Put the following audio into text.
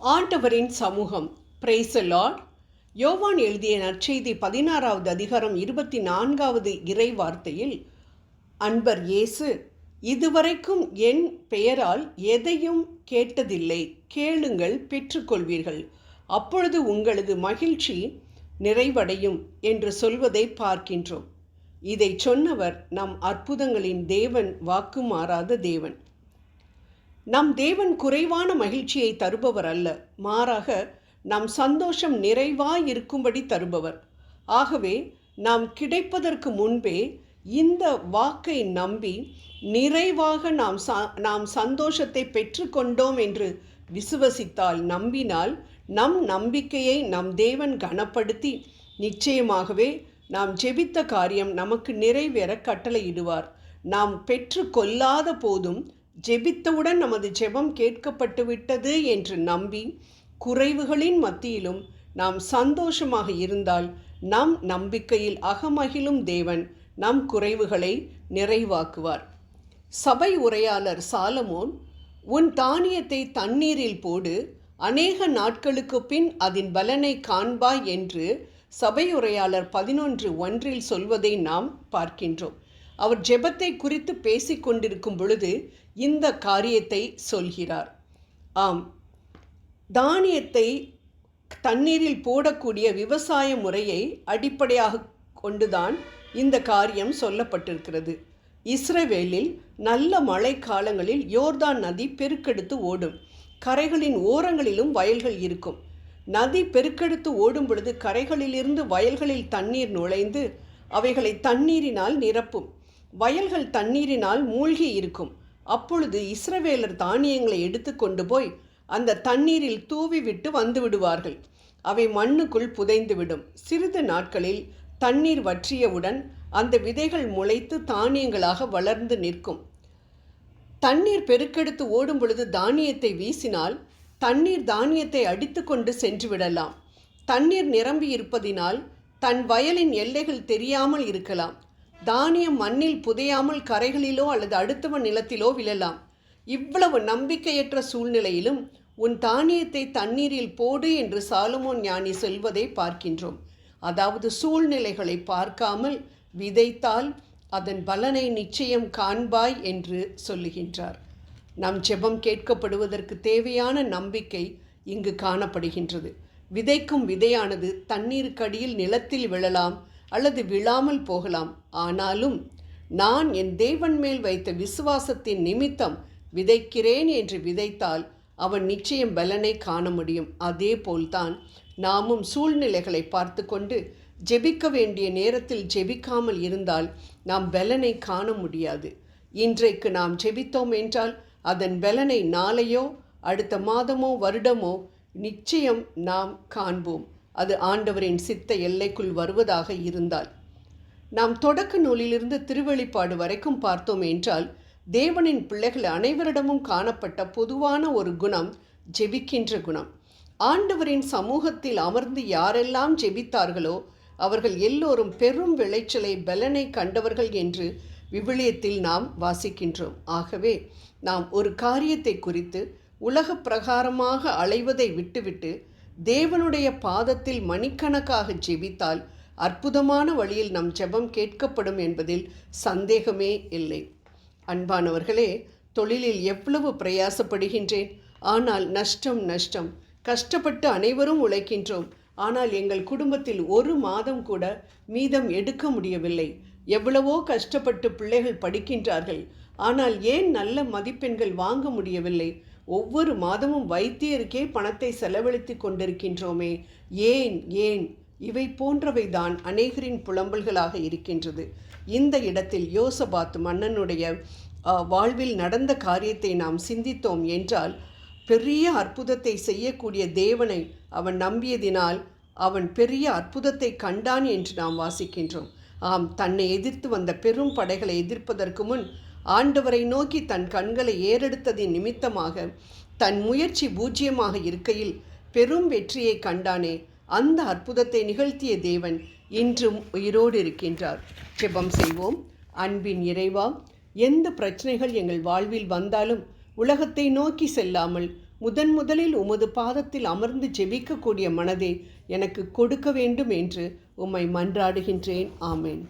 ஆண்டவரின் சமூகம். Price Lord யோவான் எழுதிய நற்செய்தி பதினாறாவது அதிகாரம் இருபத்தி நான்காவது இறை வார்த்தையில் அன்பர் இயேசு இதுவரைக்கும் என் பெயரால் எதையும் கேட்டதில்லை. கேளுங்கள் பெற்றுக்கொள்வீர்கள். அப்பொழுது உங்களது மகிழ்ச்சி நிறைவடையும் என்று சொல்வதை பார்க்கின்றோம். இதை சொன்னவர் நம் அற்புதங்களின் தேவன் வாக்கு மாறாத தேவன். நம் தேவன் குறைவான மகிழ்ச்சியை தருபவர் அல்ல. மாறாக நம் சந்தோஷம் நிறைவாய் இருக்கும்படி தருபவர். ஆகவே நாம் கிடைப்பதற்கு முன்பே இந்த வாக்கை நம்பி நிறைவாக நாம் ச நாம் சந்தோஷத்தை பெற்றுக்கொண்டோம் என்று விசுவசித்தால் நம்பினால் நம் நம்பிக்கையை நம் தேவன் கனப்படுத்தி நிச்சயமாகவே நாம் ஜெபித்த காரியம் நமக்கு நிறைவேற கட்டளையிடுவார். நாம் பெற்று கொள்ளாத போதும் ஜெபித்தவுடன் நமது ஜெபம் கேட்கப்பட்டு விட்டது என்று நம்பி குறைவுகளின் மத்தியிலும் நாம் சந்தோஷமாக இருந்தால் நம் நம்பிக்கையில் அகமகிழும் தேவன் நம் குறைவுகளை நிறைவாக்குவார். சபை உரையாளர் சாலமோன் உன் தானியத்தை தண்ணீரில் போடு அநேக நாட்களுக்கு பின் அதன் பலனை காண்பாய் என்று சபையுரையாளர் பதினொன்று ஒன்றில் சொல்வதை நாம் பார்க்கின்றோம். அவர் ஜெபத்தை குறித்து பேசிக்கொண்டிருக்கும் பொழுது இந்த காரியத்தை சொல்கிறார். ஆம். தானியத்தை தண்ணீரில் போடக்கூடிய விவசாய முறையை அடிப்படையாக கொண்டுதான் இந்த காரியம் சொல்லப்பட்டிருக்கிறது. இஸ்ரவேலில் நல்ல மழை காலங்களில் யோர்தான் நதி பெருக்கெடுத்து ஓடும். கரைகளின் ஓரங்களிலும் வயல்கள் இருக்கும். நதி பெருக்கெடுத்து ஓடும் பொழுது கரைகளிலிருந்து வயல்களில் தண்ணீர் நுழைந்து அவைகளை தண்ணீரினால் நிரப்பும். வயல்கள் தண்ணீரினால் மூழ்கி இருக்கும். அப்பொழுது இஸ்ரவேலர் தானியங்களை எடுத்து கொண்டு போய் அந்த தண்ணீரில் தூவி விட்டு வந்து விடுவார்கள். அவை மண்ணுக்குள் புதைந்துவிடும். சிறிது நாட்களில் தண்ணீர் வற்றியவுடன் அந்த விதைகள் முளைத்து தானியங்களாக வளர்ந்து நிற்கும். தண்ணீர் பெருக்கெடுத்து ஓடும் பொழுது தானியத்தை வீசினால் தண்ணீர் தானியத்தை அடித்து கொண்டு சென்று விடலாம். தண்ணீர் நிரம்பி இருப்பதினால் தன் வயலின் எல்லைகள் தெரியாமல் இருக்கலாம். தானியம் மண்ணில் புதையாமல் கரைகளிலோ அல்லது அடுத்தவன் நிலத்திலோ விழலாம். இவ்வளவு நம்பிக்கையற்ற சூழ்நிலையிலும் உன் தானியத்தை தண்ணீரில் போடு என்று சாலுமோன் ஞானி சொல்வதை பார்க்கின்றோம். அதாவது சூழ்நிலைகளை பார்க்காமல் விதைத்தால் அதன் பலனை நிச்சயம் காண்பாய் என்று சொல்லுகின்றார். நம் ஜெபம் கேட்கப்படுவதற்கு தேவையான நம்பிக்கை இங்கு காணப்படுகின்றது. விதைக்கும் விதையானது தண்ணீருக்கடியில் நிலத்தில் விழலாம். அல்லது விழாமல் போகலாம். ஆனாலும் நான் என் தேவன் மேல் வைத்த விசுவாசத்தின் நிமித்தம் விதைக்கிறேன் என்று விதைத்தால் அவன் நிச்சயம் பலனை காண முடியும். அதே போல்தான் நாமும் சூழ்நிலைகளை பார்த்து கொண்டு ஜெபிக்க வேண்டிய நேரத்தில் ஜெபிக்காமல் இருந்தால் நாம் பலனை காண முடியாது. இன்றைக்கு நாம் ஜெபித்தோம் என்றால் அதன் பலனை நாளையோ அடுத்த மாதமோ வருடமோ நிச்சயம் நாம் காண்போம். அது ஆண்டவரின் சித்த எல்லைக்குள் வருவதாக இருந்தால். நாம் தொடக்க நூலிலிருந்து திருவெளிப்பாடு வரைக்கும் பார்த்தோம் என்றால் தேவனின் பிள்ளைகள் அனைவரிடமும் காணப்பட்ட பொதுவான ஒரு குணம் ஜெபிக்கின்ற குணம். ஆண்டவரின் சமூகத்தில் அமர்ந்து யாரெல்லாம் ஜெபித்தார்களோ அவர்கள் எல்லோரும் பெரும் விளைச்சலை பலனை கண்டவர்கள் என்று விவிலியத்தில் நாம் வாசிக்கின்றோம். ஆகவே நாம் ஒரு காரியத்தை குறித்து உலக பிரகாரமாக அலைவதை விட்டுவிட்டு தேவனுடைய பாதத்தில் மணிக்கணக்காக ஜெபித்தால் அற்புதமான வழியில் நம் ஜெபம் கேட்கப்படும் என்பதில் சந்தேகமே இல்லை. அன்பானவர்களே தொழிலில் எவ்வளவு பிரயாசப்படுகின்றேன். ஆனால் நஷ்டம் நஷ்டம். கஷ்டப்பட்டு அனைவரும் உழைக்கின்றோம். ஆனால் எங்கள் குடும்பத்தில் ஒரு மாதம் கூட மீதம் எடுக்க முடியவில்லை. எவ்வளவோ கஷ்டப்பட்டு பிள்ளைகள் படிக்கின்றார்கள். ஆனால் ஏன் நல்ல மதிப்பெண்கள் வாங்க முடியவில்லை? ஒவ்வொரு மாதமும் வைத்தியருக்கே பணத்தை செலவழித்து கொண்டிருக்கின்றோமே. ஏன் ஏன்? இவை போன்றவைதான் அநேகரின் புலம்பல்களாக இருக்கின்றது. இந்த இடத்தில் யோசபாத் மன்னனுடைய வாழ்வில் நடந்த காரியத்தை நாம் சிந்தித்தோம் என்றால் பெரிய அற்புதத்தை செய்யக்கூடிய தேவனை அவன் நம்பியதினால் அவன் பெரிய அற்புதத்தை கண்டான் என்று நாம் வாசிக்கின்றோம். ஆம் தன்னை எதிர்த்து வந்த பெரும் படைகளை எதிர்ப்பதற்கு முன் ஆண்டவரை நோக்கி தன் கண்களை ஏறெடுத்ததின் நிமித்தமாக தன் முயற்சி பூஜ்யமாக இருக்கையில் பெரும் வெற்றியை கண்டானே அந்த அற்புதத்தை நிகழ்த்திய தேவன் இன்றும் உயிரோடு இருக்கின்றார். ஜெபம் செய்வோம். அன்பின் இறைவா எந்த பிரச்சனைகள் எங்கள் வாழ்வில் வந்தாலும் உலகத்தை நோக்கி செல்லாமல் முதன் முதலில் உமது பாதத்தில் அமர்ந்து ஜெபிக்கக்கூடிய மனதை எனக்கு கொடுக்க வேண்டும் என்று உம்மை மன்றாடுகின்றேன். ஆமேன்.